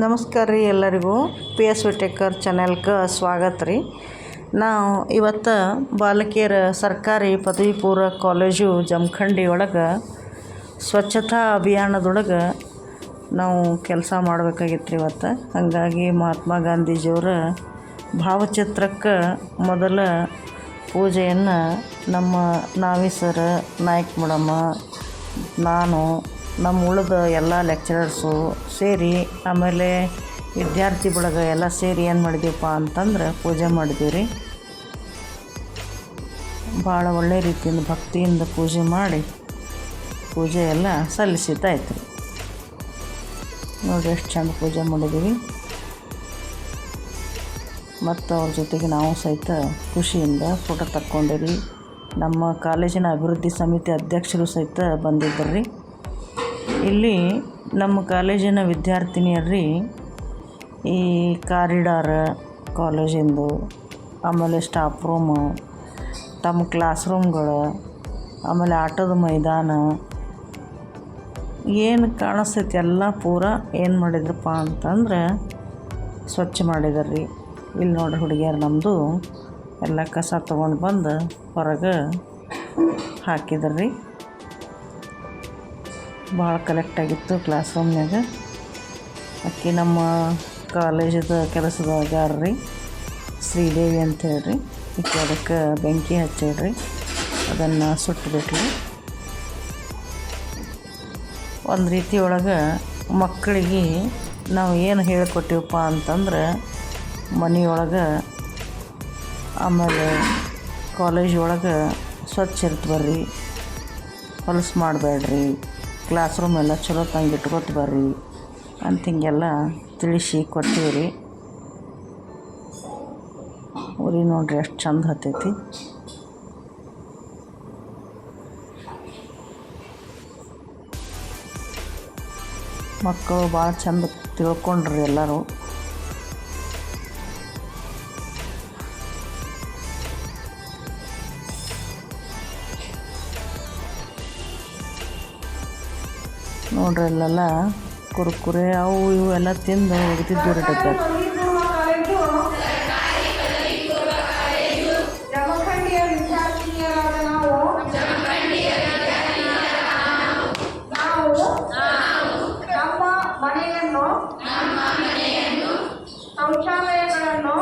ನಮಸ್ಕಾರ ರೀ ಎಲ್ಲರಿಗೂ. ಪಿ ಎಸ್ ವಿಟೇಕರ್ ಚಾನೆಲ್ಗೆ ಸ್ವಾಗತ ರೀ. ನಾವು ಇವತ್ತು ಬಾಲಕಿಯರ ಸರ್ಕಾರಿ ಪದವಿ ಪೂರ್ವ ಕಾಲೇಜು ಜಮಖಂಡಿ ಒಳಗೆ ಸ್ವಚ್ಛತಾ ಅಭಿಯಾನದೊಳಗೆ ನಾವು ಕೆಲಸ ಮಾಡಬೇಕಾಗಿತ್ತು ರೀ ಇವತ್ತು. ಹಾಗಾಗಿ ಮಹಾತ್ಮ ಗಾಂಧೀಜಿಯವರ ಭಾವಚಿತ್ರಕ್ಕೆ ಮೊದಲ ಪೂಜೆಯನ್ನು ನಮ್ಮ ನಾವಿ ಸರ ನಾಯಕ್ ಮೇಡಮ್ಮ ನಾನು ನಮ್ಮ ಉಳಿದ ಎಲ್ಲ ಲೆಕ್ಚರರ್ಸು ಸೇರಿ, ಆಮೇಲೆ ವಿದ್ಯಾರ್ಥಿ ಬಳಗ ಎಲ್ಲ ಸೇರಿ ಏನು ಮಾಡಿದೀವಪ್ಪ ಅಂತಂದ್ರೆ ಪೂಜೆ ಮಾಡಿದೀವಿ ರೀ ಭಾಳ ಒಳ್ಳೆ ರೀತಿಯಿಂದ ಭಕ್ತಿಯಿಂದ ಪೂಜೆ ಮಾಡಿ ಪೂಜೆ ಎಲ್ಲ ಸಲ್ಲಿಸಿದ್ದಾಯ್ತು. ನೋಡಿ ಎಷ್ಟು ಚಂದ ಪೂಜೆ ಮಾಡಿದ್ದೀವಿ. ಮತ್ತು ಅವ್ರ ಜೊತೆಗೆ ನಾವು ಸಹಿತ ಖುಷಿಯಿಂದ ಫೋಟೋ ತಕ್ಕೊಂಡಿರಿ. ನಮ್ಮ ಕಾಲೇಜಿನ ಅಭಿವೃದ್ಧಿ ಸಮಿತಿ ಅಧ್ಯಕ್ಷರು ಸಹಿತ ಬಂದಿದ್ದರು ರೀ ಇಲ್ಲಿ ನಮ್ಮ ಕಾಲೇಜಿನ ವಿದ್ಯಾರ್ಥಿನಿಯರ್ರಿ ಈ ಕಾರಿಡಾರ್, ಕಾಲೇಜಿಂದು, ಆಮೇಲೆ ಸ್ಟಾಫ್ ರೂಮ್ ತಮ್ಮ ಕ್ಲಾಸ್ ರೂಮ್ಗಳು ಆಮೇಲೆ ಆಟದ ಮೈದಾನ. ಏನು ಕಾಣಿಸ್ತೈತಿ ಎಲ್ಲ ಪೂರ ಏನು ಮಾಡಿದ್ರಪ್ಪ ಅಂತಂದ್ರೆ ಸ್ವಚ್ಛ ಮಾಡಿದಾರೆ ರೀ ಇಲ್ಲಿ ನೋಡ್ರಿ ಹುಡುಗಿಯರು ನಮ್ಮದು ಎಲ್ಲ ಕಸ ತೊಗೊಂಡು ಬಂದು ಹೊರಗೆ ಹಾಕಿದ್ರಿ ಭಾಳ ಕಲೆಕ್ಟ್ ಆಗಿತ್ತು ಕ್ಲಾಸ್ ರೂಮ್ನಾಗ ಆಕೆ ನಮ್ಮ ಕಾಲೇಜದ ರೀ ಶ್ರೀದೇವಿ ಅಂತ ಹೇಳ್ರಿ. ಅದಕ್ಕೆ ಬೆಂಕಿ ಹಚ್ಚಿಡ್ರಿ ಅದನ್ನು ಸುಟ್ಟುಬಿಟ್ರಿ ಒಂದು ರೀತಿ ಒಳಗೆ ಮಕ್ಕಳಿಗೆ ನಾವು ಏನು ಹೇಳಿಕೊಟ್ಟಿವಪ್ಪ ಅಂತಂದ್ರೆ, ಮನೆಯೊಳಗೆ ಆಮೇಲೆ ಕಾಲೇಜ್ ಒಳಗೆ ಸ್ವಚ್ಛ ಇರ್ತು ಬರ್ರಿ. ಹೊಲಸು ಮಾಡಬೇಡ್ರಿ ಕ್ಲಾಸ್ ರೂಮ್ ಎಲ್ಲ ಚಲೋ ತಂಗೆ ಇಟ್ಕೊತ ಬರ್ರಿ ಅಂತ ಹಿಂಗೆಲ್ಲ ತಿಳಿಸಿ ಕೊಡ್ತೀವಿ ರೀ ಉರಿ ನೋಡ್ರಿ ಎಷ್ಟು ಚಂದ ಹತ್ತೈತಿ. ಮಕ್ಕಳು ಭಾಳ ಚಂದ ತಿಳ್ಕೊಂಡ್ರಿ ಎಲ್ಲರೂ. ನೋಡ್ರಿ ಅಲ್ಲೆಲ್ಲ ಕುರ್ಕುರೆ ಅವು ಇವು ಎಲ್ಲ ತಿಂದು ಒಗ್ದಿದ್ದು ಮನೆಯನ್ನು ಶೌಚಾಲಯಗಳನ್ನು